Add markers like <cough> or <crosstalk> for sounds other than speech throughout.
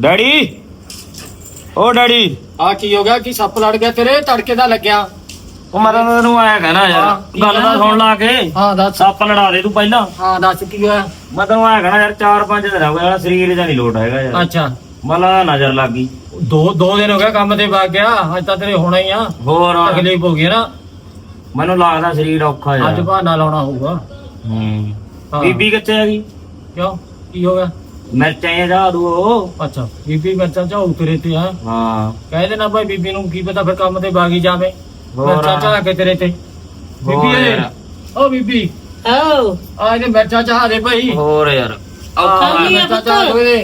Daddy. ਓ daddy. ਆ ਕੀ ਹੋ ਗਿਆ? ਕਿ ਸੱਪ ਲੜ ਗਿਆ ਤੇਰੇ? ਤੜਕੇ ਦਾ ਲੱਗਿਆ। ਉਹ ਮੈਂ ਤਾਂ ਤੈਨੂੰ ਆਇਆ ਕਹਿਣਾ ਯਾਰ ਹਾਂ, ਕੀ ਗੱਲ ਤਾਂ ਕਹਿਣਾ? ਸੁਣ ਲਾ ਕੇ। ਹਾਂ ਦੱਸ। ਸੱਪ ਲੜਾ ਦੇ ਤੂੰ ਪਹਿਲਾਂ। ਹਾਂ ਦੱਸ ਕੀ ਹੋਇਆ? ਮੈਂ ਤੈਨੂੰ ਆਇਆ ਕਹਿਣਾ ਯਾਰ 4-5 ਦਿਨ ਹੋ ਗਏ ਯਾਰ ਸਰੀਰ ਜਾਂ ਨਹੀਂ ਲੋਟ ਹੈਗਾ ਯਾਰ। ਅੱਛਾ। ਮਲਾ ਨਜ਼ਰ ਲੱਗ ਗਈ। ਦੋ ਦੋ ਦਿਨ ਹੋ ਗਿਆ ਕੰਮ ਤੇ ਵਗ ਗਿਆ ਅੱਜ ਤਾਂ ਤੇਰੇ ਹੋਣਾ ਹੀ ਆ। ਹੋਰ ਤਕਲੀਫ ਹੋ ਗਈ ਨਾ। ਮੈਨੂੰ ਲੱਗਦਾ ਸਰੀਰ ਔਖਾ ਅੱਜ ਯਾਰ। ਬਹਾਨਾ ਲਾਉਣਾ ਹੋਊਗਾ। ਹੂੰ। ਹਾਂ। ਬੀਬੀ ਕਿੱਥੇ ਹੈਗੀ? ਕਿਉਂ? ਕੀ ਹੋ ਗਿਆ? ਮਿਰਚਾਂ ਹੀ ਜਾ ਦੂ। ਉਹ ਅੱਛਾ ਬੀਬੀ ਮਿਰਚਾਂ ਚਾ ਉਤਰੇ ਤੇ ਆ। ਹਾਂ। ਕਹਿ ਦੇਣਾ ਭਾਈ ਬੀਬੀ ਨੂੰ ਕੀ ਪਤਾ ਫਿਰ ਕੰਮ ਤੇ ਬਾਗੀ ਜਾਵੇ। ਮਿਰਚਾਂ ਚਾ ਕੇ ਤੇਰੇ ਤੇ। ਬੀਬੀ। ਓ ਬੀਬੀ। ਆਓ। ਆ ਇਹਦੇ ਮਿਰਚਾਂ ਚਾਹ ਦੇ ਭਾਈ। ਹੋਰ ਯਾਰ। ਆ ਮਿਰਚਾਂ ਚਾਹ ਪੁੱਤ। ਦੋ ਦੇ।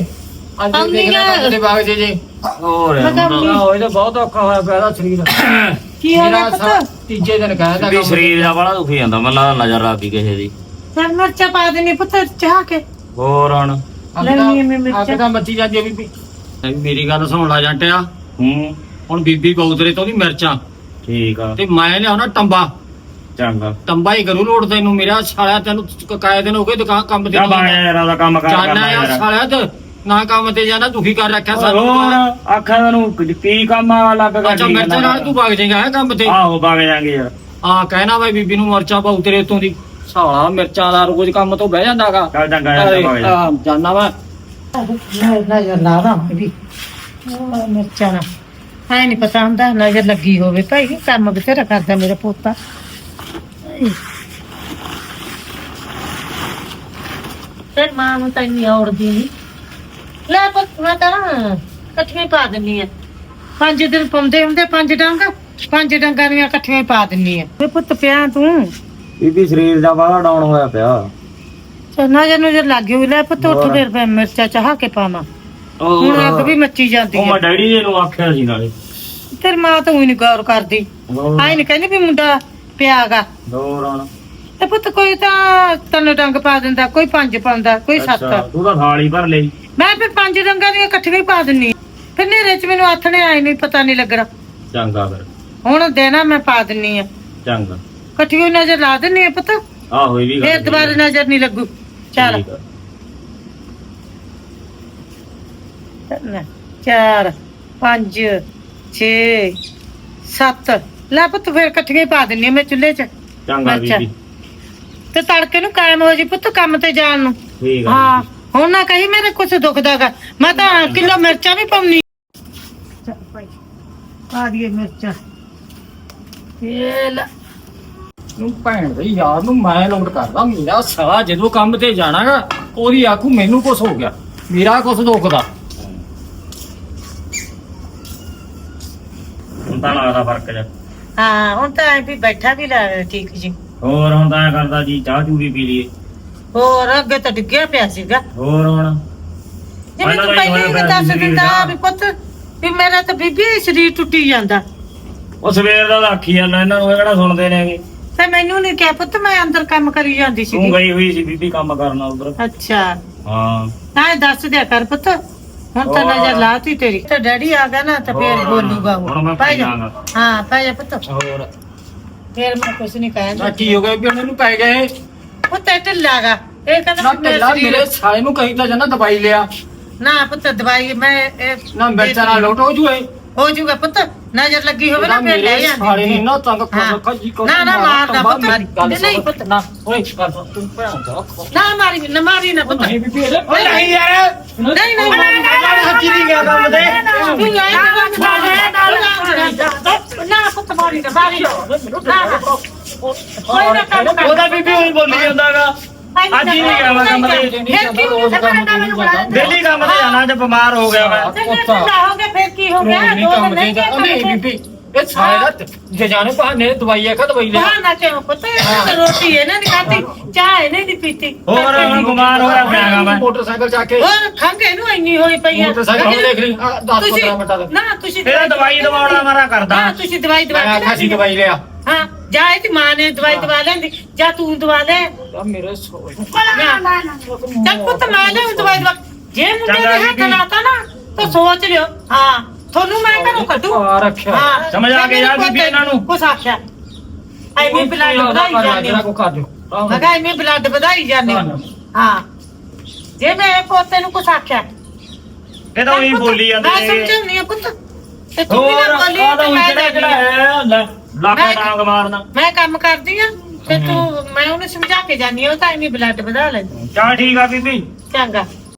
ਅੱਜ ਆਉਂਦੀ ਦੇਖਣਾ ਆ। ਕੰਮ ਤੇ ਬਾਗ ਜੇ ਜੇ। ਹੋਰ ਮੈਂ ਯਾਰ ਇਹਦਾ ਬਹੁਤ ਔਖਾ ਹੋਇਆ ਪਿਆ ਸਰੀਰ। <coughs> ਕੀ ਹੋ ਗਿਆ ਮੇਰਾ ਪੁੱਤ? ਤੀਜੇ ਦਿਨ ਕਹਿੰਦਾ ਤਾਂ ਵੀ ਸਰੀਰ ਦਾ ਬੜਾ ਦੁਖੀ ਜਾਂਦਾ। ਮੈਨੂੰ ਲੱਗਦਾ ਨਜ਼ਰ ਗਈ ਕਿਸੇ ਦੀ। ਫਿਰ ਮਿਰਚਾਂ ਪਾ ਦੇਣੀ ਪੁੱਤ ਚਾਹ ਕੇ। ਹੋਰ ਹੁਣ? ਲੈਣੀ ਮੈਂ ਮਿਰਚਾਂ। ਅੱਗ ਤਾਂ ਮੱਚੀ ਜਾਂਦੀ ਆ ਬੀਬੀ। ਐ ਵੀ ਮੇਰੀ ਗੱਲ ਸੁਣ ਲੈ ਜੰਟਿਆ। ਹੂੰ। ਹੁਣ ਬੀਬੀ ਬੌਦਰੇ ਤੋਂ ਦੀ ਮਿਰਚਾਂ। ਠੀਕ ਆ। ਤੇ ਮੈਂ ਲਿਆਉਣਾ ਟੰਬਾ। ਚੰਗਾ। ਟੰਬਾ ਹੀ ਕਰੂ ਲੋੜ ਤੈਨੂੰ ਮੇਰਾ ਸਾਲਿਆ ਤੈਨੂੰ ਕਾਇ ਦਿਨ ਹੋ ਗਏ ਦੁਕਾਨ ਕੰਮ ਤੇ ਜਾ ਬਾਇਆ ਯਾਰ ਉਹਦਾ ਕੰਮ ਕਰ ਜਾਣਾ ਕਰਨਾ ਯਾਰ ਯਾਰ। ਸਾਲਿਆ ਤੇ ਨਾ ਕੰਮ ਤੇ ਜਾਣਾ ਦੁਖੀ ਕਰ ਰੱਖਿਆ ਹੋਰ ਸਾਨੂੰ ਆਖਾਂ ਤੈਨੂੰ ਕੀ ਕੰਮ ਆ ਲੱਗ ਗਿਆ ਅੱਛਾ ਮਿਰਚਾਂ ਨਾਲ। ਤੂੰ ਵਗ ਜਾਏਗਾ ਹੈ ਕੰਮ ਤੇ? ਆਹੋ ਵਗ ਜਾਾਂਗੇ ਯਾਰ। ਆ ਕਹਿਣਾ ਬਾਈ ਬੀਬੀ ਨੂੰ ਮਿਰਚਾਂ ਪਾਉ ਤੇਰੇ ਤੋਂ ਦੀ। ਸਾਲਾ ਮਿਰਚਾਂ ਦਾ ਰੋਜ਼ ਕੰਮ ਤੋਂ ਬਹਿ ਜਾਂਦਾਗਾ। ਚੱਲ ਚੰਗਾ ਯਾਰ ਵਗ ਜਾ ਜਾਨਾ ਵਾ। ਨਜ਼ਰ ਲਾ ਦਾਂ ਵੀ। ਮਿਰਚਾਂ ਨਾ ਹੈ ਨਹੀਂ ਪਤਾ ਹੁੰਦਾ ਨਜ਼ਰ ਲੱਗੀ ਹੋਵੇ ਭਾਈ ਕੰਮ ਬਥੇਰਾ ਕਰਦਾ ਮੇਰਾ ਪੋਤਾ। ਫਿਰ ਮਾਂ ਨੂੰ ਤਾਂ ਇੰਨੀ ਔੜਦੀ ਨਹੀਂ ਲੈ ਪੁੱਤ ਮੈਂ ਤਾਂ ਇਕੱਠੀਆਂ ਹੀ ਪਾ ਦਿੰਨੀ ਆ। ਪੰਜ ਦਿਨ ਪਾਉਂਦੇ ਹੁੰਦੇ ਪੰਜ ਡੰਗ। ਪੰਜ ਡੰਗਾਂ ਦੀਆਂ ਇਕੱਠੀਆਂ ਹੀ ਪਾ ਦਿੰਨੀ ਆ। ਤੇ ਪੁੱਤ ਪਿਆ ਤੂੰ। ਬੀਬੀ ਸਰੀਰ ਦਾ ਬੜਾ ਡਾਊਨ ਹੋਇਆ ਪਿਆ। ਤੇ ਨਜ਼ਰ ਨਜ਼ਰ ਲੱਗ ਗਈ ਲੈ ਪੁੱਤ ਉੱਠ ਫਿਰ ਮੈਂ ਮਿਰਚਾਂ ਚਾਹ ਕੇ ਪਾਵਾਂ। ਹੁਣ ਅੱਗ ਵੀ ਮੱਚੀ ਜਾਂਦੀ ਉਹ ਹੈ ਮੈਂ ਡੈਡੀ ਜੀ ਨੂੰ ਆਖਿਆ ਸੀ ਨਾਲੇ। ਤੇਰੀ ਮਾਂ ਤਾਂ ਉਹੀ ਨਹੀਂ ਗੌਰ ਕਰਦੀ। ਆਈ ਨਹੀਂ ਕਹਿੰਦੀ ਵੀ ਮੁੰਡਾ ਪਿਆਗਾ ਹੋਰ ਹੁਣ? ਤੇ ਪੁੱਤ ਕੋਈ ਤਾਂ ਤਿੰਨ ਡੰਗ ਪਾ ਦਿੰਦਾ ਕੋਈ ਪੰਜ ਪਾਉਂਦਾ ਕੋਈ ਅੱਛਾ, ਸੱਤ ਤੂੰ ਤਾਂ ਥਾਲੀ ਭਰ ਲਈ। ਮੈਂ ਫਿਰ ਪੰਜ ਡੰਗਾਂ ਦੀਆਂ ਇਕੱਠੀਆਂ ਹੀ ਪਾ ਦਿੰਨੀ। ਫਿਰ ਨੇਰੇ ਚ ਮੈਨੂੰ ਨੇ ਆਈ ਨਹੀਂ ਪਤਾ ਨਹੀਂ ਲੱਗਣਾ। ਚੰਗਾ ਫਿਰ। ਹੁਣ ਦੇਣਾ ਮੈਂ ਪਾ ਦਿੰਨੀ ਆ। ਚੰਗਾ। ਇਕੱਠੀਆਂ ਹੀ ਨਜ਼ਰ ਲਾ ਦਿੰਨੀ ਆ ਪੁੱਤ। ਆਹੋ ਇਹ ਵੀ ਗੱਲ ਫਿਰ ਦੁਬਾਰਾ ਨਜ਼ਰ ਨਹੀਂ ਲੱਗੂ। ਚੱਲ। ਠੀਕ ਆ। ਲੈ, ਚਾਰ ਪੰਜ ਛੇ ਸੱਤ। ਲੈ ਪੁੱਤ ਫਿਰ ਇਕੱਠੀਆਂ ਹੀ ਪਾ ਦਿੰਨੀ ਆ ਮੈਂ ਚੁੱਲ੍ਹੇ 'ਚ। ਚੰਗਾ ਅੱਛਾ। ਬੀਬੀ। ਤੇ ਤੜਕੇ ਨੂੰ ਕਾਇਮ ਹੋ ਜੀ ਪੁੱਤ ਕੰਮ ਤੇ ਜਾਣ ਨੂੰ। ਠੀਕ ਆ ਹਾਂ ਹੁਣ ਨਾ ਕਹੀ ਮੇਰੇ ਕੁਛ ਦੁਖਦਾਗਾ ਮੈਂ ਤਾਂ ਕਿਲੋ ਮਿਰਚਾਂ ਵੀ ਪਾਉਣੀ ਪਾ ਦਈਏ ਮਿਰਚਾਂ। ਇਹ ਲੈ। ਨੂੰ ਭੈਣ ਦੇ ਯਾਰ ਨੂੰ ਮੈਂ ਲੋਡ ਕਰਦਾ ਮੇਰਾ ਸਾਲਾ ਜਦੋਂ ਕੰਮ ਤੇ ਜਾਣਾਗਾ ਉਹਦੀ ਆਖੂ ਮੈਨੂੰ ਕੁਛ ਹੋ ਗਿਆ ਮੇਰਾ ਕੁਛ ਦੁਖਦਾ। ਹੁਣ ਤਾਂ ਲੱਗਦਾ ਫ਼ਰਕ ਜਾ ਹਾਂ ਹੁਣ ਤਾਂ ਐ ਵੀ ਬੈਠਾ ਵੀ ਲੈ ਠੀਕ ਜੀ। ਹੋਰ ਹੁਣ ਤਾਂ ਐਂ ਕਰਦਾ ਜੀ ਚਾਹ ਚੂ ਵੀ ਪੀ ਲਈਏ। ਹੋਰ ਅੱਗੇ ਤਾਂ ਡਿੱਗਿਆ ਪਿਆ ਸੀਗਾ। ਹੋਰ ਹੁਣ? ਜਿਵੇਂ ਤੂੰ ਪਹਿਲਾਂ ਹੀ ਦੱਸ ਦਿੰਦਾ ਵੀ ਪੁੱਤ ਵੀ ਮੇਰਾ ਤਾਂ ਬੀਬੀ ਸਰੀਰ ਟੁੱਟੀ ਜਾਂਦਾ। ਉਹ ਸਵੇਰ ਦਾ ਤਾਂ ਆਖੀ ਜਾਂਦਾ ਇਹਨਾਂ ਨੂੰ ਇਹ ਕਿਹੜਾ ਸੁਣਦੇ ਨੇਗੇ? ਤੇ ਮੈਨੂੰ ਨਹੀਂ ਕਿਹਾ ਪੁੱਤ ਮੈਂ ਅੰਦਰ ਕੰਮ ਕਰੀ ਜਾਂਦੀ ਤੂੰ ਸੀ ਗਈ ਹੋਈ ਸੀ ਬੀਬੀ ਕੰਮ ਕਰਨਾ ਉਧਰ। ਅੱਛਾ। ਹਾਂ। ਤਾਂ ਇਹ ਦੱਸ ਦਿਆ ਕਰ ਪੁੱਤ। ਹੁਣ ਤਾਂ ਹੋਰ। ਨਜ਼ਰ ਲਾਤੀ ਤੇਰੀ। ਤੇ ਡੈਡੀ ਆ ਗਿਆ ਨਾ ਤਾਂ ਫੇਰ ਹੋਰ। ਬੋਲੂਗਾ ਹੁਣ ਉਹ ਮੈਂ ਪੈ ਜਾ। ਹਾਂ ਪੈ ਜਾ ਪੁੱਤ। ਹੋਰ। ਫੇਰ ਮੈਂ ਕੁਛ ਨਹੀਂ ਨਾ ਕਹਿੰਦਾ ਕੀ ਹੋ ਗਿਆ ਵੀ ਉਹਨੂੰ ਪੈ ਗਏ? ਪੁੱਤ ਇਹ ਢਿੱਲਾਗਾ ਇਹ ਕਹਿੰਦਾ ਨਾ ਵੀ ਮੇਰਾ ਢਿੱਲਾ ਸਰੀਰ- ਮੇਰੇ ਸਾਲੇ ਨੂੰ ਕਹੀ ਤਾਂ ਜਨਾ ਦਵਾਈ ਲਿਆ। ਨਾ ਪੁੱਤ ਦਵਾਈ ਮੈਂ ਇਹ ਨਾ ਮਿਰਚਾਂ ਨਾਲ ਲੋਟ ਹੋ ਜੂਏ। ਹੋ ਜਾਊਗਾ ਪੁੱਤ ਨਜ਼ਰ ਲੱਗੀ ਹੋਵੇ ਨਾ ਫੇਰ ਲੈ ਨੇ ਜਾਂਦੀ ਨਾ ਤੰਗ ਕਰ ਹਾਂ। ਰੱਖਾ ਜੀ ਨਾ, ਨਾ, ਮਾਰਦਾ ਪੁੱਤ। ਨਹੀਂ, ਪੁੱਤ। ਨਾ ਓਏ ਕਰ ਤੂੰ ਭੈਣ ਦਾ ਨਾ ਮਾਰੀ ਨਾ ਮਾਰੀ ਨਾ ਪੁੱਤ। ਨਹੀਂ ਬੀਬੀ ਓਏ ਨਹੀਂ ਯਾਰ। ਨਹੀਂ ਨਹੀਂ ਹੱਥੀ ਨਹੀਂ। ਗਿਆ ਕੰਮ ਤੇ ਤੂੰ ਲੈ ਨਾ ਪੁੱਤ ਮਾਰੀ ਨਾ ਮਾਰੀ ਨਾ। ਕੋਈ ਨਾ ਕੰਮ ਕਰ। ਉਹਦਾ ਬੀਬੀ ਹੋਈ ਬੋਲੀ ਜਾਂਦਾਗਾ। ਅੱਜ ਹੀ ਨਹੀਂ ਗਿਆ ਕੰਮ ਤੇ। ਫਿਰ ਕੀ ਮੈਨੂੰ ਬੁਲਾਇਆ ਦਿੱਲੀ ਕੰਮ ਤੇ ਜਾਣਾ ਜੇ ਬਿਮਾਰ ਹੋ ਗਿਆ ਮੈਂ। ਹੋ ਗਿਆ ਕੀ ਹੋ ਗਿਆ? ਦੋ ਦਿਨ ਨਹੀਂ ਗਿਆ ਨਹੀਂ ਬੀਬੀ ਇਹ ਦਾ ਜੇ ਜਾਣੇ ਬਹਾਨੇ ਦਵਾਈ ਆ ਕਾ ਦਵਾਈ ਲਿਆ। ਬਾਹਰ ਨਾ ਕਿਉਂ ਪੁੱਤ? ਤਾਂ ਰੋਟੀ ਇਹਨੇ ਨਹੀਂ ਖਾਧੀ ਚਾਹ ਇਹਨੇ ਨਹੀਂ ਪੀਤੀ। ਹੋਰ ਹੁਣ ਬਿਮਾਰ ਹੋਇਆ ਪਿਆਗਾ ਮੈਂ। ਮੋਟਰਸਾਈਕਲ ਜਾ ਕੇ। ਹੋਰ ਖੰਘ ਇਹਨੂੰ ਇੰਨੀ ਹੋਈ ਪਈ ਆ। ਮੋਟਰਸਾਈਕਲ ਦੇਖ ਲਈ। 10 ਤੁਸੀਂ 15 ਮਿੰਟਾਂ ਦਾ। ਨਾ ਤੁਸੀਂ ਇਹਦਾ ਦਵਾਈ ਦਵਾਉਣ ਦਾ ਮਾਰਾ ਕਰਦਾ। ਹਾਂ ਤੁਸੀਂ ਦਵਾਈ ਦਵਾ ਮੈਂ ਆਖਿਆ ਸੀ ਦਵਾਈ ਲਿਆ। ਹਾਂ ਜਾ ਇਹਦੀ ਮਾਂ ਨੇ ਦਵਾਈ ਦਵਾ ਲੈਂਦੀ। ਜਾਂ ਤੂੰ ਦਵਾ ਲੈ। ਮੇਰੇ ਸੋਏ ਚੱਲ ਪੁੱਤ ਮੈਂ ਲੈ ਦਵਾਈ ਦਵਾ ਜੇ ਮੁੰਡੇ ਦੇ ਹੱਥ। ਲਾਤਾ ਨਾ ਤਾਂ ਸੋਚ ਲਿਓ। ਹਾਂ। ਤੁਹਾਨੂੰ ਮੈਂ ਘਰੋਂ ਕੱਢੂ? ਆ ਰੱਖਿਆ। ਹਾਂ। ਸਮਝ ਆ ਗਿਆ ਯਾਰ ਬੀਬੀ ਇਹਨਾਂ ਨੂੰ। ਕੁਛ ਆਖਿਆ ਐਵੇਂ ਬਲੱਡ ਵਧਾਈ ਜਾਂਦੇ। ਹੋ ਮੈਂ ਕਿਹਾ ਐਵੇਂ ਬਲੱਡ ਵਧਾਈ ਜਾਂਦੇ। ਹੋ ਹਾਂ। ਜੇ ਮੇਰੇ ਪੋਤੇ ਨੂੰ ਕੁਛ ਆਖਿਆ। ਇਹ ਤਾਂ ਉਹੀ ਬੋਲੀ ਜਾਂਦੇ ਮੈਂ ਸਮਝਾਉਣੀ ਆ ਪੁੱਤ। ਤੇ ਤੂੰ ਵੀ ਨਾ ਬੋਲੀ ਤਾਂ ਮੈਂ ਜਿਹੜਾ। ਹੈ। ਲੈ ਲਾਕਾ ਮੈਂ- ਡਾਂਗ ਮਾਰਨਾ। ਮੈਂ ਕੰਮ ਕਰਦੀ ਆ ਤੇ ਤੂੰ ਮੈਂ ਉਹਨੂੰ ਸਮਝਾ ਕੇ ਜਾਨੀ ਆ ਉਹ ਤਾਂ ਐਵੇਂ ਬਲੱਡ ਵਧਾ ਲੈਂਦੀ। ਚਲ ਠੀਕ ਆ ਬੀਬੀ। ਚੰਗਾ।